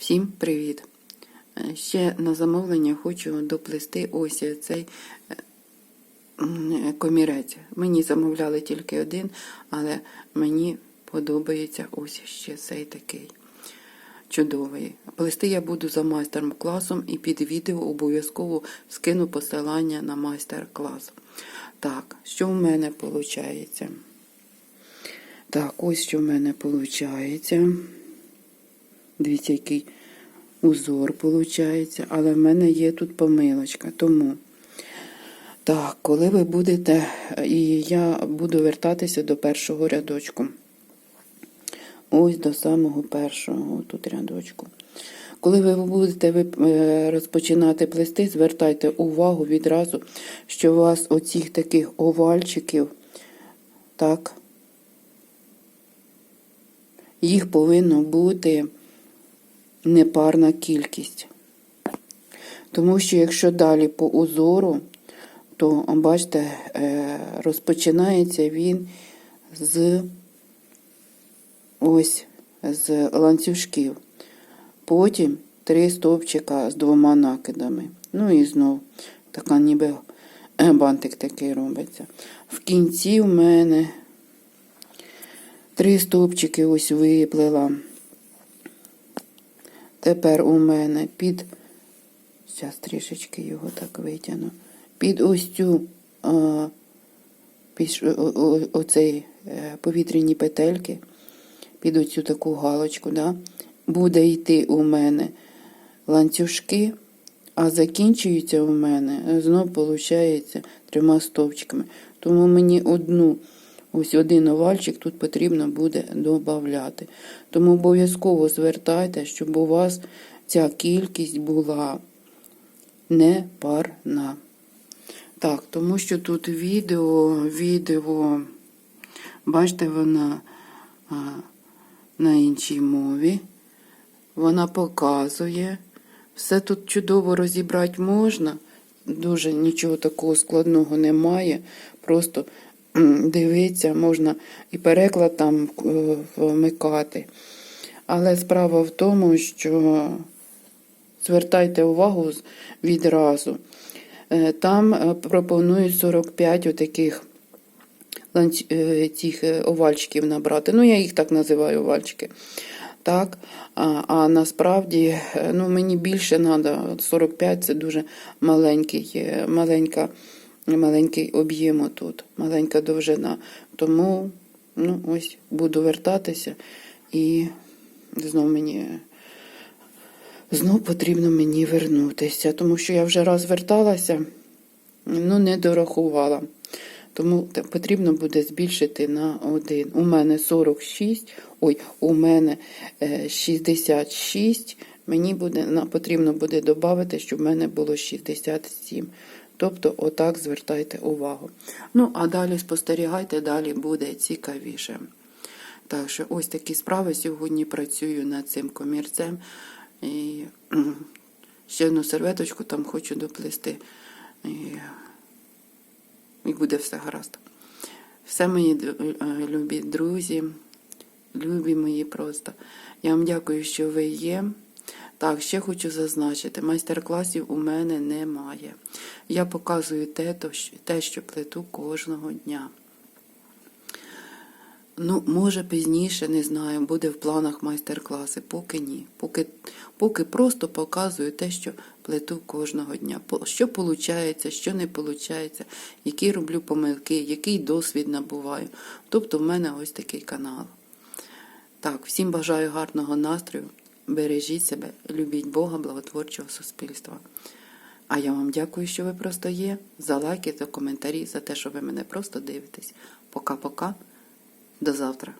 Всім привіт! Е, Ще на замовлення хочу доплести ось цей е, комірець. Мені замовляли тільки один, але мені подобається ось ще цей такий чудовий. Плести я буду за майстер-класом і під відео обов'язково скину посилання на майстер-клас. Так, що в мене виходить? Так, ось що в мене виходить. Дивіться, який узор виходить, але в мене є тут помилочка. Тому, так, коли ви будете, і я буду вертатися до першого рядочку. Ось до самого першого тут рядочку. Коли ви будете е, розпочинати плести, звертайте увагу відразу, що у вас оцих таких овальчиків, так, їх повинно бути непарна кількість. Тому що якщо далі по узору, то, бачите, е, розпочинається він з ось з ланцюжків. Потім три стовпчика з двома накидами. Ну і знов така ніби е, бантик такий робиться. В кінці в мене три стовпчики ось виплила. Тепер у мене під, зараз трішечки його так витягну, під ось цю а, під о, о, оцей е, повітряні петельки, під оцю таку галочку, да, буде йти у мене ланцюжки, а закінчується у мене, знов виходить, трьома стовпчиками. Тому мені одну Ось один овальчик тут потрібно буде додати. Тому обов'язково звертайте, щоб у вас ця кількість була непарна. Так, тому що тут відео, відео, бачите, вона а, на іншій мові. Вона показує. Все тут чудово розібрати можна. Дуже нічого такого складного немає. Просто дивитися, можна і переклад там е, вмикати. Але справа в тому, що звертайте увагу відразу. Е, Там е, пропонують 45 отаких цих овальчиків набрати. Ну, я їх так називаю овальчики. Так, а, а насправді ну, мені більше треба. 45 це дуже маленький, маленька маленький об'єм тут, маленька довжина. Тому ну, ось буду вертатися і знов мені знов потрібно мені вернутися, тому що я вже раз верталася, ну не дорахувала. Тому потрібно буде збільшити на один. У мене 46, ой, у мене 66. Мені буде, потрібно буде додати, щоб в мене було 67. Тобто, отак звертайте увагу. Ну, а далі спостерігайте, далі буде цікавіше. Так що, ось такі справи. Сьогодні працюю над цим комірцем. І ще одну серветочку там хочу доплести. І, і буде все гаразд. Все мої любі друзі, любі мої просто. Я вам дякую, що ви є. Так, ще хочу зазначити, майстер-класів у мене немає. Я показую те, те, що плету кожного дня. Ну, може, пізніше, не знаю, буде в планах майстер-класи, поки ні. Поки поки просто показую те, що плету кожного дня. Що виходить, що не виходить, які роблю помилки, який досвід набуваю. Тобто в мене ось такий канал. Так, всім бажаю гарного настрою. Бережіть себе, любіть Бога, благотворчого суспільства. А я вам дякую, що ви просто є, за лайки, за коментарі, за те, що ви мене просто дивитесь. Пока-пока. До завтра.